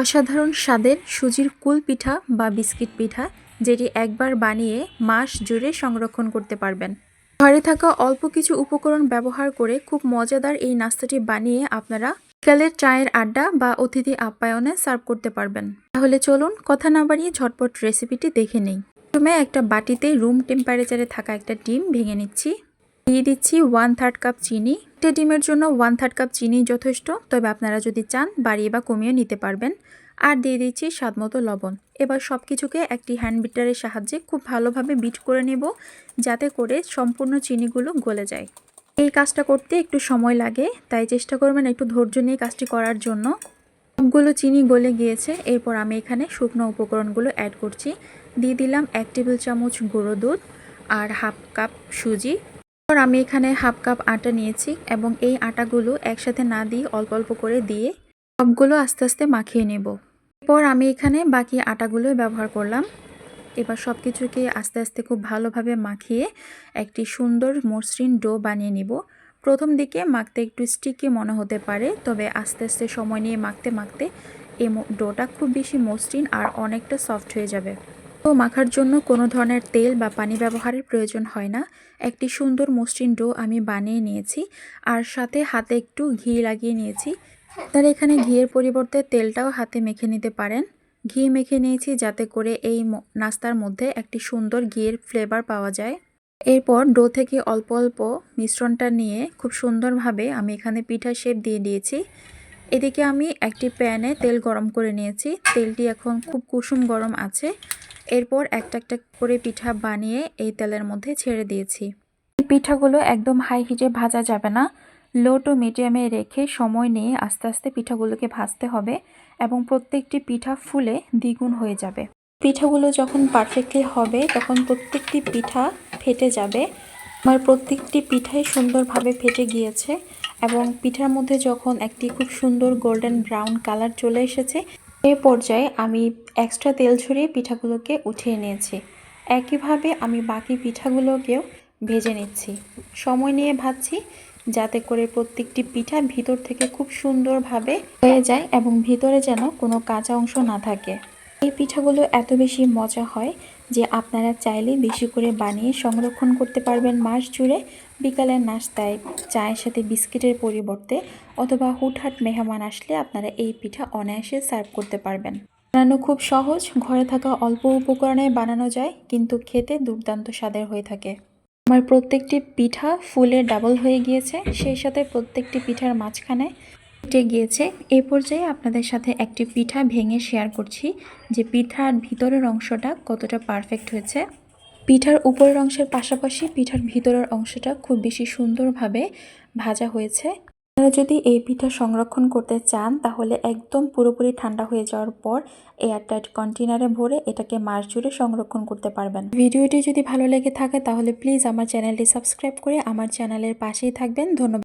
অসাধারণ স্বাদের সুজির কুল পিঠা বা বিস্কিট পিঠা, যেটি একবার বানিয়ে মাস জুড়ে সংরক্ষণ করতে পারবেন। ঘরে থাকা অল্প কিছু উপকরণ ব্যবহার করে খুব মজাদার এই নাস্তাটি বানিয়ে আপনারা বিকালের চায়ের আড্ডা বা অতিথি আপ্যায়নে সার্ভ করতে পারবেন। তাহলে চলুন কথা না বাড়িয়ে ঝটপট রেসিপিটি দেখে নেই। প্রথমে একটা বাটিতে রুম টেম্পারেচারে থাকা একটা ডিম ভেঙে নিচ্ছি। দিয়ে দিচ্ছি ওয়ান থার্ড কাপ চিনি একটা ডিমের জন্য ওয়ান থার্ড কাপ চিনি যথেষ্ট, তবে আপনারা যদি চান বাড়িয়ে বা কমিয়ে নিতে পারবেন। আর দিয়ে দিচ্ছি স্বাদমতো লবণ। এবার সব কিছুকে একটি হ্যান্ড বিটারের সাহায্যে খুব ভালোভাবে বিট করে নেব, যাতে করে সম্পূর্ণ চিনিগুলো গলে যায়। এই কাজটা করতে একটু সময় লাগে, তাই চেষ্টা করবেন একটু ধৈর্য নিয়ে কাজটি করার জন্য। সবগুলো চিনি গলে গিয়েছে, এরপর আমি এখানে শুকনো উপকরণগুলো অ্যাড করছি। দিয়ে দিলাম এক টেবিল চামচ গুঁড়ো দুধ আর হাফ কাপ সুজি। আমি এখানে হাফ কাপ আটা নিয়েছি এবং এই আটাগুলো একসাথে না দিয়ে অল্প অল্প করে দিয়ে সবগুলো আস্তে আস্তে মাখিয়ে নেব। এরপর আমি এখানে বাকি আটাগুলো ব্যবহার করলাম। এবার সব কিছুকে আস্তে আস্তে খুব ভালোভাবে মাখিয়ে একটি সুন্দর মসৃণ ডো বানিয়ে নিব। প্রথম দিকে মাখতে একটু স্টিকি মনে হতে পারে, তবে আস্তে আস্তে সময় নিয়ে মাখতে মাখতে এই ডোটা খুব বেশি মসৃণ আর অনেকটা সফট হয়ে যাবে। তো মাখার জন্য কোনো ধরনের তেল বা পানি ব্যবহারের প্রয়োজন হয় না। একটি সুন্দর মসৃণ ডো আমি বানিয়ে নিয়েছি আর সাথে হাতে একটু ঘি লাগিয়ে নিয়েছি। তার এখানে ঘিয়ের পরিবর্তে তেলটাও হাতে মেখে নিতে পারেন। ঘি মেখে নিয়েছি যাতে করে এই নাস্তার মধ্যে একটি সুন্দর ঘিয়ের ফ্লেভার পাওয়া যায়। এরপর ডো থেকে অল্প অল্প মিশ্রণটা নিয়ে খুব সুন্দরভাবে আমি এখানে পিঠা শেপ দিয়ে দিয়েছি। এদিকে আমি একটি প্যানে তেল গরম করে নিয়েছি। তেলটি এখন খুব কুসুম গরম আছে। এরপর একটা একটা করে পিঠা বানিয়ে এই তেলের মধ্যে ছেড়ে দিয়েছি। এই পিঠাগুলো একদম হাই হিটে ভাজা যাবে না। লো টু মিডিয়ামে রেখে সময় নিয়ে আস্তে আস্তে পিঠাগুলোকে ভাজতে হবে এবং প্রত্যেকটি পিঠা ফুলে দ্বিগুণ হয়ে যাবে। পিঠাগুলো যখন পারফেক্টলি হবে, তখন প্রত্যেকটি পিঠা ফেটে যাবে। আমার প্রত্যেকটি পিঠাই সুন্দরভাবে ফেটে গিয়েছে এবং পিঠার মধ্যে যখন একটি খুব সুন্দর গোল্ডেন ব্রাউন কালার চলে এসেছে এই পর্যায়ে আমি এক্সট্রা তেল ছড়িয়ে পিঠাগুলোকে উঠিয়ে নিয়েছি। একইভাবে আমি বাকি পিঠাগুলোকেও ভেজে নিচ্ছি। সময় নিয়ে ভাজছি যাতে করে প্রত্যেকটি পিঠা ভিতর থেকে খুব সুন্দরভাবে হয়ে যায় এবং ভিতরে যেন কোনো কাঁচা অংশ না থাকে। এই পিঠাগুলো এত বেশি মজা হয় যে আপনারা চাইলে বেশি করে বানিয়ে সংরক্ষণ করতে পারবেন মাস জুড়ে বিকালের নাস্তায়, চায়ের সাথে বিস্কিটের পরিবর্তে অথবা হুটহাট মেহমান আসলে আপনারা এই পিঠা অনায়াসে সার্ভ করতে পারবেন। বানানো খুব সহজ, ঘরে থাকা অল্প উপকরণে বানানো যায়, কিন্তু খেতে দুর্দান্ত স্বাদের হয়ে থাকে। আমার প্রত্যেকটি পিঠা ফুলে ডাবল হয়ে গিয়েছে, সেই সাথে প্রত্যেকটি পিঠার মাঝখানে কেটে গিয়েছে। এ পর্যায়ে আপনাদের সাথে একটি পিঠা ভেঙে শেয়ার করছি। যে পিঠার ভিতরের অংশটা কতটা পারফেক্ট হয়েছে। পিঠার উপরের অংশের পাশাপাশি পিঠার ভিতরের অংশটা খুব বেশি সুন্দরভাবে ভাজা হয়েছে। আপনারা যদি এই পিঠা সংরক্ষণ করতে চান, তাহলে একদম পুরোপুরি ঠান্ডা হয়ে যাওয়ার পর এয়ারটাইট কন্টেনারে ভরে এটাকে মাস জুড়ে সংরক্ষণ করতে পারবেন। ভিডিওটি যদি ভালো লেগে থাকে, তাহলে প্লিজ আমার চ্যানেলটি সাবস্ক্রাইব করে আমার চ্যানেলের পাশেই থাকবেন। ধন্যবাদ।